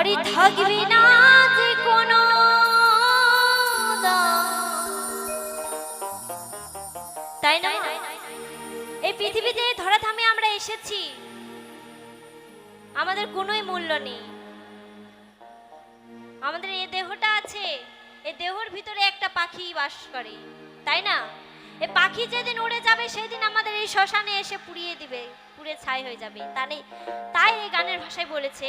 আরে থাকবে না যে কোনো তাই না? এই পৃথিবীতে ধরাধামে আমরা এসেছি। আমাদের কোনোই মূল্য নেই। আমাদের এই দেহটা আছে। এই দেহর ভিতরে একটা পাখি বাস করে। তাই না? এ পাখি যেদিন উড়ে যাবে, সেদিন আমাদের এই শ্মশানে এসে পুড়িয়ে দিবে। পুড়ে ছাই হয়ে যাবে। তাই তাই এই গানের ভাষায় বলেছে